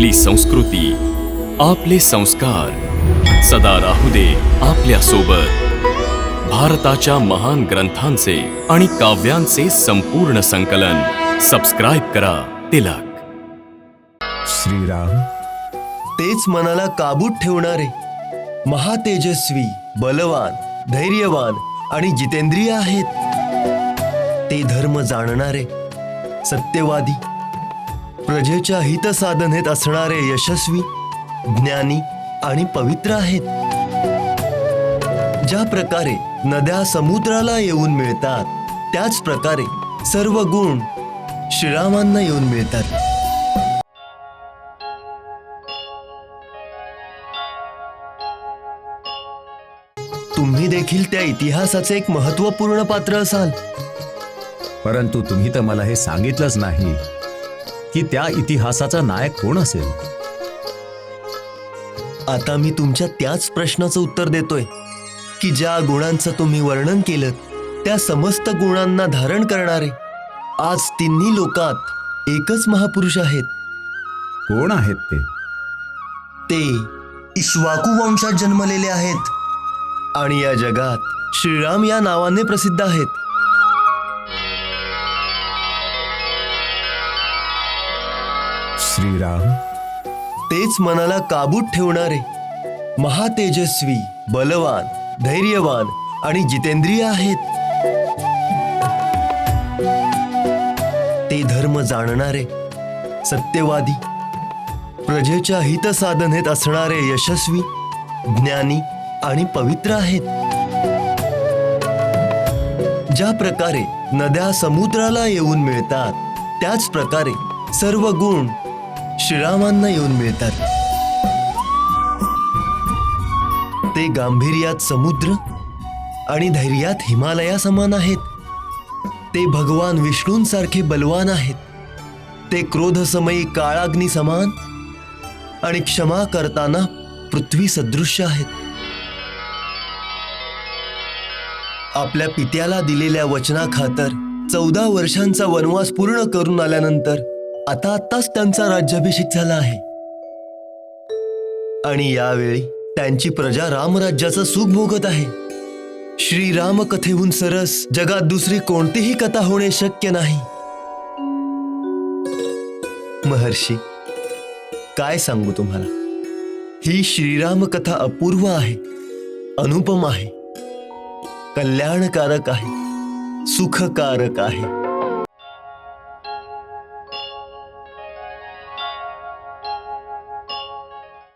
आपली संस्कृती आपले संस्कार. सदा राहू दे आपल्यासोबत भारताच्या महान ग्रंथांचे आणि काव्यांचे संपूर्ण संकलन. सबस्क्राईब करा तिलक. श्रीराम. तेच मनाला काबूत ठेवणारे महातेजस्वी बलवान धैर्यवान आणि जितेंद्रिय आहेत. ते धर्म जाणणारे सत्यवादी प्रजेच्या हितसाधनेत असणारे यशस्वी ज्ञानी आणि पवित्र आहेत. ज्या प्रकारे नद्या समुद्राला येऊन मिळतात त्याच प्रकारे सर्व गुण श्रीरामांना येऊन मिळतात. तुम्ही देखील त्या इतिहासाचे एक महत्त्वपूर्ण पात्र असाल. परंतु तुम्ही तर मला हे सांगितलंच नाही. की त्या इतिहासाचा नायक कोण असेल? आता मी तुमच्या त्याच प्रश्नाचं उत्तर देतोय की ज्या गुणांचं तुम्ही वर्णन केलं त्या समस्त गुणांना धारण करणारे आज तिन्ही लोकात एकच महापुरुष आहेत. कोण आहेत ते? ते इश्वाकू वंशात जन्मलेले आहेत. आणि या जगात श्रीराम या नावाने प्रसिद्ध आहेत. श्रीराम. तेच मनाला काबूत ठेवणारे महातेजस्वी बलवान धैर्यवान आणि जितेंद्रिय आहेत. ते धर्म जाणणारे सत्यवादी प्रजेच्या हितसाधनेत असणारे यशस्वी ज्ञानी आणि पवित्र आहेत. ज्या प्रकारे नद्या समुद्राला येऊन मिळतात त्याच प्रकारे सर्व गुण श्रीरामांना येऊन मिळतात. ते गांभीर्यात समुद्र आणि धैर्यात हिमालया समान आहेत. ते भगवान विष्णूंसारखे बलवान आहेत. ते क्रोधसमयी काळाग्नी समान आणि क्षमा करताना पृथ्वी सदृश्य आहेत. आपल्या पित्याला दिलेल्या वचनाखातर चौदा वर्षांचा वनवास पूर्ण करून आल्यानंतर आता आताच त्यांचा राज्याभिषेक झाला आहे. आणि यावेळी त्यांची प्रजा रामराज्याचं सुख भोगत आहे. श्रीराम कथेहून सरस जगात दुसरी कोणतीही कथा होणे शक्य नाही. महर्षी काय सांगू तुम्हाला? ही श्रीराम कथा अपूर्व आहे अनुपम आहे कल्याणकारक आहे सुखकारक आहे.